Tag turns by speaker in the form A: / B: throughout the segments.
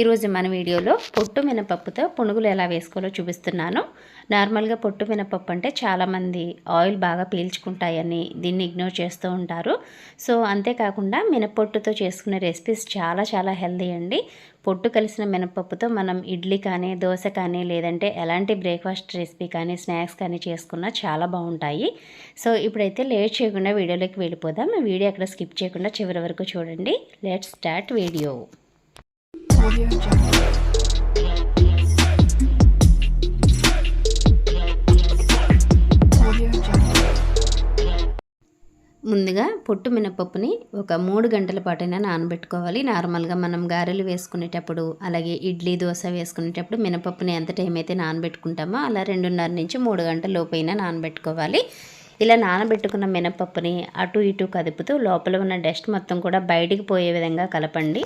A: ఈరోజు మన వీడియోలో పొట్టు మినపప్పుతో పునుగులు ఎలా వేసుకోవాలో చూపిస్తున్నాను. నార్మల్గా పొట్టు మినపప్పు అంటే చాలామంది ఆయిల్ బాగా పీల్చుకుంటాయని దీన్ని ఇగ్నోర్ చేస్తూ ఉంటారు. సో అంతేకాకుండా మినపొట్టుతో చేసుకునే రెసిపీస్ చాలా చాలా హెల్దీ అండి. పొట్టు కలిసిన మినపప్పుతో మనం ఇడ్లీ కానీ దోశ కానీ లేదంటే ఎలాంటి బ్రేక్ఫాస్ట్ రెసిపీ కానీ స్నాక్స్ కానీ చేసుకున్నా చాలా బాగుంటాయి. సో ఇప్పుడైతే లేట్ చేయకుండా వీడియోలోకి వెళ్ళిపోదాం. వీడియో అక్కడ స్కిప్ చేయకుండా చివరి వరకు చూడండి. Let start video. ముందుగా పొట్టు మినపప్పుని ఒక మూడు గంటల పాటైనా నానబెట్టుకోవాలి. నార్మల్గా మనం గారెలు వేసుకునేటప్పుడు అలాగే ఇడ్లీ దోశ వేసుకునేటప్పుడు మినపప్పుని ఎంత టైం అయితే నానబెట్టుకుంటామో అలా రెండున్నర నుంచి మూడు గంటల లోపైనా నానబెట్టుకోవాలి. ఇలా నానబెట్టుకున్న మినపప్పుని అటు ఇటు కదుపుతూ లోపల ఉన్న డస్ట్ మొత్తం కూడా బయటికి పోయే విధంగా కలపండి.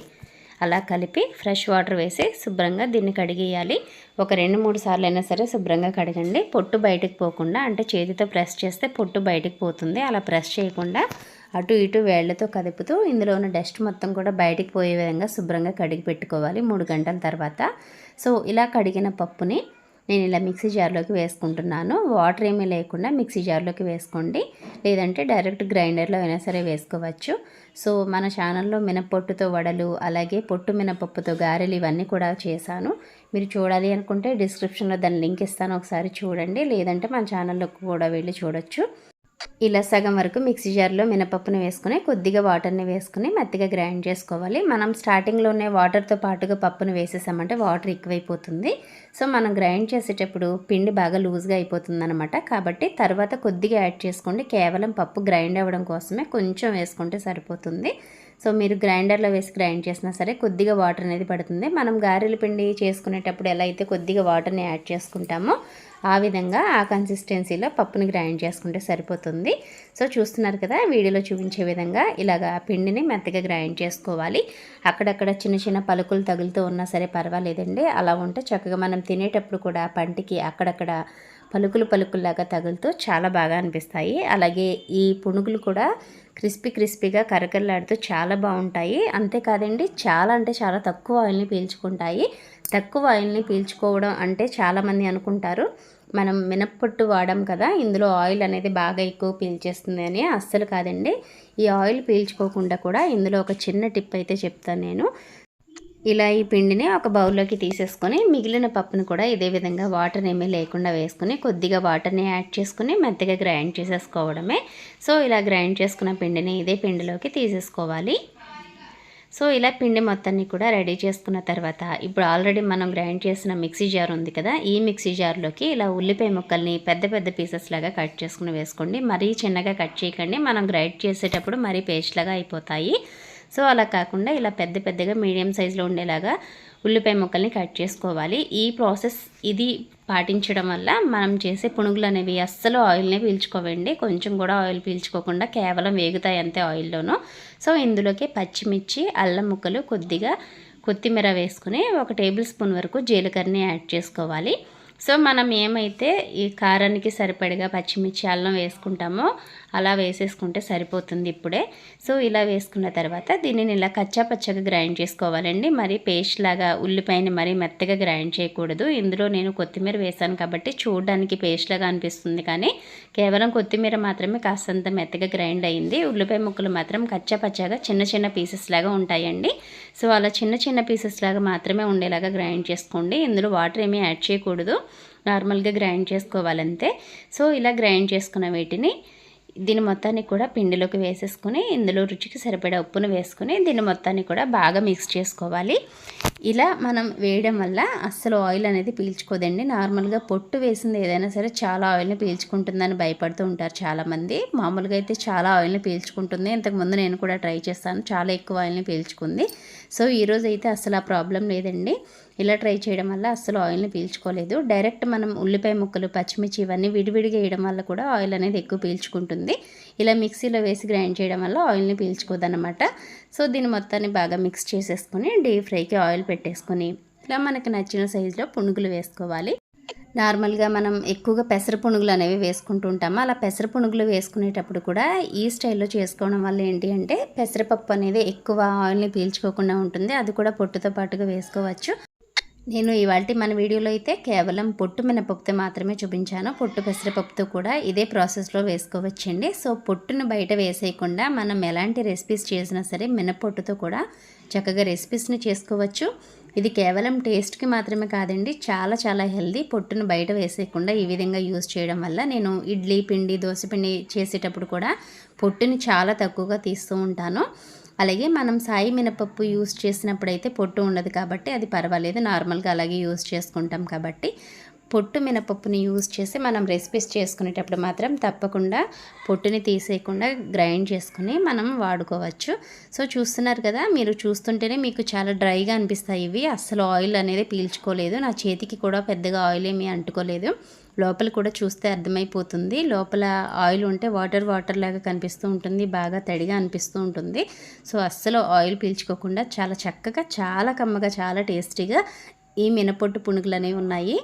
A: అలా కలిపి ఫ్రెష్ వాటర్ వేసి శుభ్రంగా దీన్ని కడిగేయాలి. ఒక రెండు మూడు సార్లు అయినా సరే శుభ్రంగా కడగండి. పొట్టు బయటకు పోకుండా అంటే చేతితో ప్రెస్ చేస్తే పొట్టు బయటకు పోతుంది. అలా ప్రెస్ చేయకుండా అటు ఇటు వేళ్ళతో కదుపుతూ ఇందులో ఉన్న డస్ట్ మొత్తం కూడా బయటికి పోయే విధంగా శుభ్రంగా కడిగి పెట్టుకోవాలి మూడు గంటల తర్వాత. సో ఇలా కడిగిన పప్పుని నేను ఇలా మిక్సీ జార్లోకి వేసుకుంటున్నాను. వాటర్ ఏమీ లేకుండా మిక్సీ జార్లోకి వేసుకోండి. లేదంటే డైరెక్ట్ గ్రైండర్లో అయినా సరే వేసుకోవచ్చు. సో మన ఛానల్లో మినపొట్టుతో వడలు అలాగే పొట్టు మినపప్పుతో గారెలు ఇవన్నీ కూడా చేశాను. మీరు చూడాలి అనుకుంటే డిస్క్రిప్షన్లో దాని లింక్ ఇస్తాను. ఒకసారి చూడండి. లేదంటే మన ఛానల్లోకి కూడా వెళ్ళి చూడొచ్చు. ఇలా సగం వరకు మిక్సీ జార్లో మినపప్పుని వేసుకుని కొద్దిగా వాటర్ని వేసుకుని మెత్తగా గ్రైండ్ చేసుకోవాలి. మనం స్టార్టింగ్లోనే వాటర్తో పాటుగా పప్పును వేసేసామంటే వాటర్ ఎక్కువైపోతుంది. సో మనం గ్రైండ్ చేసేటప్పుడు పిండి బాగా లూజ్గా అయిపోతుంది అనమాట కాబట్టి తర్వాత కొద్దిగా యాడ్ చేసుకోండి. కేవలం పప్పు గ్రైండ్ అవ్వడం కోసమే కొంచెం వేసుకుంటే సరిపోతుంది. సో మీరు గ్రైండర్లో వేసి గ్రైండ్ చేసినా సరే కొద్దిగా వాటర్ అనేది పడుతుంది. మనం గారెల పిండి చేసుకునేటప్పుడు ఎలా అయితే కొద్దిగా వాటర్ని యాడ్ చేసుకుంటామో ఆ విధంగా ఆ కన్సిస్టెన్సీలో పప్పుని గ్రైండ్ చేసుకుంటే సరిపోతుంది. సో చూస్తున్నారు కదా వీడియోలో చూపించే విధంగా ఇలాగా పిండిని మెత్తగా గ్రైండ్ చేసుకోవాలి. అక్కడక్కడ చిన్న చిన్న పలుకులు తగులుతూ ఉన్నా సరే పర్వాలేదండి. అలా ఉంటే చక్కగా మనం తినేటప్పుడు కూడా పంటికి అక్కడక్కడ పలుకులు పలుకుల్లాగా తగులుతూ చాలా బాగా అనిపిస్తాయి. అలాగే ఈ పునుగులు కూడా క్రిస్పీ క్రిస్పీగా కరకరలాడుతూ చాలా బాగుంటాయి. అంతేకాదండి చాలా అంటే చాలా తక్కువ ఆయిల్ని పీల్చుకుంటాయి. తక్కువ ఆయిల్ని పీల్చుకోవడం అంటే చాలామంది అనుకుంటారు. మనం మినప్పొట్టు వాడాం కదా ఇందులో ఆయిల్ అనేది బాగా ఎక్కువ పీల్చేస్తుంది అని. అస్సలు కాదండి. ఈ ఆయిల్ పీల్చుకోకుండా కూడా ఇందులో ఒక చిన్న టిప్ అయితే చెప్తాను నేను. ఇలా ఈ పిండిని ఒక బౌల్లోకి తీసేసుకొని మిగిలిన పప్పును కూడా ఇదే విధంగా వాటర్ ఏమీ లేకుండా వేసుకుని కొద్దిగా వాటర్ని యాడ్ చేసుకుని మెత్తగా గ్రైండ్ చేసేసుకోవడమే. సో ఇలా గ్రైండ్ చేసుకున్న పిండిని ఇదే పిండిలోకి తీసేసుకోవాలి. సో ఇలా పిండి మొత్తాన్ని కూడా రెడీ చేసుకున్న తర్వాత ఇప్పుడు ఆల్రెడీ మనం గ్రైండ్ చేసిన మిక్సీ జార్ ఉంది కదా ఈ మిక్సీ జార్లోకి ఇలా ఉల్లిపాయ ముక్కల్ని పెద్ద పెద్ద పీసెస్ లాగా కట్ చేసుకుని వేసుకోండి. మరీ చిన్నగా కట్ చేయకండి. మనం గ్రైండ్ చేసేటప్పుడు మరీ పేస్ట్ లాగా అయిపోతాయి. సో అలా కాకుండా ఇలా పెద్ద పెద్దగా మీడియం సైజులో ఉండేలాగా ఉల్లిపాయ ముక్కల్ని కట్ చేసుకోవాలి. ఈ ప్రాసెస్ ఇది పాటించడం వల్ల మనం చేసే పునుగులు అనేవి అస్సలు ఆయిల్నే పీల్చుకోవండి. కొంచెం కూడా ఆయిల్ పీల్చుకోకుండా కేవలం వేగుతాయి అంతే ఆయిల్లోనూ. సో ఇందులోకి పచ్చిమిర్చి అల్లం ముక్కలు కొద్దిగా కొత్తిమీర వేసుకుని ఒక టేబుల్ స్పూన్ వరకు జీలకర్రని యాడ్ చేసుకోవాలి. సో మనం ఏమైతే ఈ కారానికి సరిపడిగా పచ్చిమిర్చి అల్లం వేసుకుంటామో అలా వేసేసుకుంటే సరిపోతుంది ఇప్పుడే. సో ఇలా వేసుకున్న తర్వాత దీనిని ఇలా కచ్చా పచ్చగా గ్రైండ్ చేసుకోవాలండి. మరి పేస్ట్ లాగా ఉల్లిపాయని మరీ మెత్తగా గ్రైండ్ చేయకూడదు. ఇందులో నేను కొత్తిమీర వేసాను కాబట్టి చూడడానికి పేస్ట్ లాగా అనిపిస్తుంది కానీ కేవలం కొత్తిమీర మాత్రమే కాస్తంత మెత్తగా గ్రైండ్ అయింది. ఉల్లిపాయ ముక్కలు మాత్రం కచ్చాపచ్చగా చిన్న చిన్న పీసెస్ లాగా ఉంటాయండి. సో అలా చిన్న చిన్న పీసెస్ లాగా మాత్రమే ఉండేలాగా గ్రైండ్ చేసుకోండి. ఇందులో వాటర్ ఏమీ యాడ్ చేయకూడదు. నార్మల్గా గ్రైండ్ చేసుకోవాలంతే. సో ఇలా గ్రైండ్ చేసుకున్న వీటిని దీని మొత్తాన్ని కూడా పిండిలోకి వేసేసుకుని ఇందులో రుచికి సరిపడా ఉప్పును వేసుకుని దీని మొత్తాన్ని కూడా బాగా మిక్స్ చేసుకోవాలి. ఇలా మనం వేయడం వల్ల అస్సలు ఆయిల్ అనేది పీల్చుకోదండి. నార్మల్గా పొట్టు వేసింది ఏదైనా సరే చాలా ఆయిల్ని పీల్చుకుంటుందని భయపడుతూ ఉంటారు చాలామంది. మామూలుగా అయితే చాలా ఆయిల్ని పీల్చుకుంటుంది. ఇంతకుముందు నేను కూడా ట్రై చేస్తాను చాలా ఎక్కువ ఆయిల్ని పీల్చుకుంది. సో ఈరోజు అయితే అసలు ఆ ప్రాబ్లం లేదండి. ఇలా ట్రై చేయడం వల్ల అస్సలు ఆయిల్ని పీల్చుకోలేదు. డైరెక్ట్ మనం ఉల్లిపాయ ముక్కలు పచ్చిమిర్చి ఇవన్నీ విడివిడిగా వేయడం వల్ల కూడా ఆయిల్ అనేది ఎక్కువ పీల్చుకుంటుంది. ఇలా మిక్సీలో వేసి గ్రైండ్ చేయడం వల్ల ఆయిల్ని పీల్చుకోదన్నమాట. సో దీని మొత్తాన్ని బాగా మిక్స్ చేసేసుకొని డీప్ ఫ్రైకి ఆయిల్ పెట్టేసుకొని ఇలా మనకి నచ్చిన సైజులో పునుగులు వేసుకోవాలి. నార్మల్గా మనం ఎక్కువగా పెసర పునుగులు అనేవి వేసుకుంటూ ఉంటాము. అలా పెసర పునుగులు వేసుకునేటప్పుడు కూడా ఈ స్టైల్లో చేసుకోవడం వల్ల ఏంటి అంటే పెసరపప్పు అనేది ఎక్కువ ఆయిల్ని పీల్చుకోకుండా ఉంటుంది. అది కూడా పొట్టుతో పాటుగా వేసుకోవచ్చు. నేను ఇవాళ మన వీడియోలో అయితే కేవలం పొట్టు మినపప్పుతో మాత్రమే చూపించాను. పొట్టు పెసరపప్పుతో కూడా ఇదే ప్రాసెస్లో వేసుకోవచ్చండి. సో పొట్టును బయట వేసేయకుండా మనం ఎలాంటి రెసిపీస్ చేసినా సరే మినపొట్టుతో కూడా చక్కగా రెసిపీస్ని చేసుకోవచ్చు. ఇది కేవలం టేస్ట్కి మాత్రమే కాదండి చాలా చాలా హెల్దీ పొట్టును బయట వేసేయకుండా ఈ విధంగా యూజ్ చేయడం వల్ల నేను ఇడ్లీ పిండి దోశ పిండి చేసేటప్పుడు కూడా పొట్టుని చాలా తక్కువగా తీస్తూ ఉంటాను. అలాగే మనం సాయి మినపప్పు యూస్ చేసినప్పుడు అయితే పొట్టు ఉండదు కాబట్టి అది పర్వాలేదు. నార్మల్గా అలాగే యూస్ చేసుకుంటాం కాబట్టి పొట్టు మినపప్పుని యూజ్ చేసి మనం రెసిపీస్ చేసుకునేటప్పుడు మాత్రం తప్పకుండా పొట్టుని తీసేయకుండా గ్రైండ్ చేసుకుని మనం వాడుకోవచ్చు. సో చూస్తున్నారు కదా మీరు చూస్తుంటేనే మీకు చాలా డ్రైగా అనిపిస్తాయి ఇవి. అస్సలు ఆయిల్ అనేది పీల్చుకోలేదు. నా చేతికి కూడా పెద్దగా ఆయిల్ ఏమీ అంటుకోలేదు. లోపల కూడా చూస్తే అర్థమైపోతుంది. లోపల ఆయిల్ ఉంటే వాటర్ వాటర్ లాగా కనిపిస్తూ ఉంటుంది. బాగా తడిగా అనిపిస్తూ ఉంటుంది. సో అస్సలు ఆయిల్ పీల్చుకోకుండా చాలా చక్కగా చాలా కమ్మగా చాలా టేస్టీగా ఈ మినపొట్టు పునుగులు అనేవి ఉన్నాయి.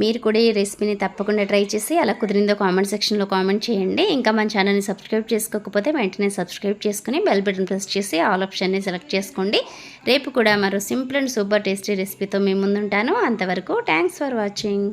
A: మీరు కూడా ఈ రెసిపీని తప్పకుండా ట్రై చేసి అలా కుదిరిందో కామెంట్ సెక్షన్లో కామెంట్ చేయండి. ఇంకా మన ఛానల్ని సబ్స్క్రైబ్ చేసుకోకపోతే వెంటనే సబ్స్క్రైబ్ చేసుకుని బెల్ బటన్ ప్రెస్ చేసి ఆల్ ఆప్షన్ని సెలెక్ట్ చేసుకోండి. రేపు కూడా మరో సింపుల్ అండ్ సూపర్ టేస్టీ రెసిపీతో మీ ముందుంటాను. అంతవరకు థ్యాంక్స్ ఫర్ వాచింగ్.